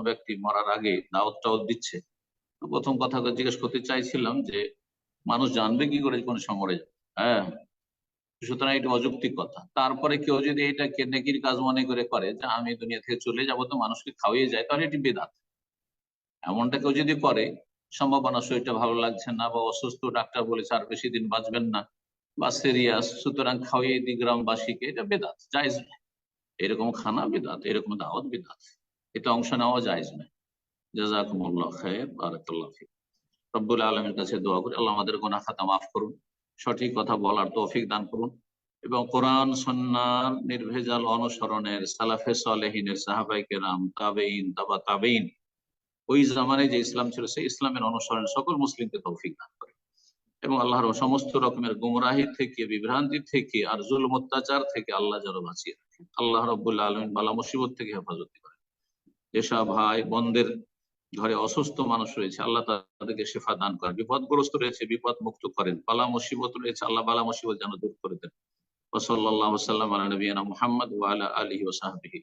ব্যক্তি মরার আগে দাওয়াত টাওয়াত দিচ্ছে প্রথম কথা জিজ্ঞেস করতে চাইছিলাম যে, মানুষ জানবে কি করে কোন সময় মরে যাবে? হ্যাঁ? সুতরাং এটা অযৌক্তিক কথা। তারপরে কেউ যদি এটা নেকির কাজ মনে করে করে যে, আমি দুনিয়া থেকে চলে যাব তো মানুষকে খাওয়িয়ে যায়, তাহলে এটি বেদাত। এমনটা কেউ যদি করে, সম্ভাবনা শরীরটা ভালো লাগছে না বা অসুস্থ ডাক্তার বলেছে আর বেশি দিন বাঁচবেন না বা সিরিয়াস, সুতরাং খাওয়িয়ে দি গ্রামবাসীকে, এটা বেদাত, জায়জ এরকম খানা বেদাত, এরকম দাওয়াত বেদাত। এটা অংশ নেওয়া যায় নয় জাজাকুমুল্লাহ রব্বুল আলমের কাছে দোয়া করি, আল্লাহ আমাদের গোনা খাতা মাফ করুন, সঠিক কথা বলার তৌফিক দান করুন এবং কোরআন সন্ন্যার নির্ভেজাল অনুসরণের, সালাফে সালেহিনের সাহাবাই কেরাম তাবেইন তাবা তাবেইন ওই জামানে যে ইসলাম ছিল, সেই ইসলামের অনুসরণ সকল মুসলিমকে তৌফিক দান করে। এবং আল্লাহর সমস্ত রকমের গুমরাহি থেকে, বিভ্রান্তি থেকে আর জুল অত্যাচার থেকে আল্লাহ যেন বাঁচিয়ে রাখেন। আল্লাহ রবুল্লা আলমিন বালা মুসিবত থেকে হেফাজত যেসব ভাই, বন্ধের ঘরে অসুস্থ মানুষ রয়েছে, আল্লাহ তাদেরকে শেফা দান করেন। বিপদগ্রস্ত রয়েছে বিপদ মুক্ত করেন। পালা মুসিবত রয়েছে, আল্লাহ বালা মুসিবত যেন দূর করে দেন। ওসল্লাহ সাল্লাম আলী মোহাম্মদ ওয়ালা আলী ওসাহাবিহি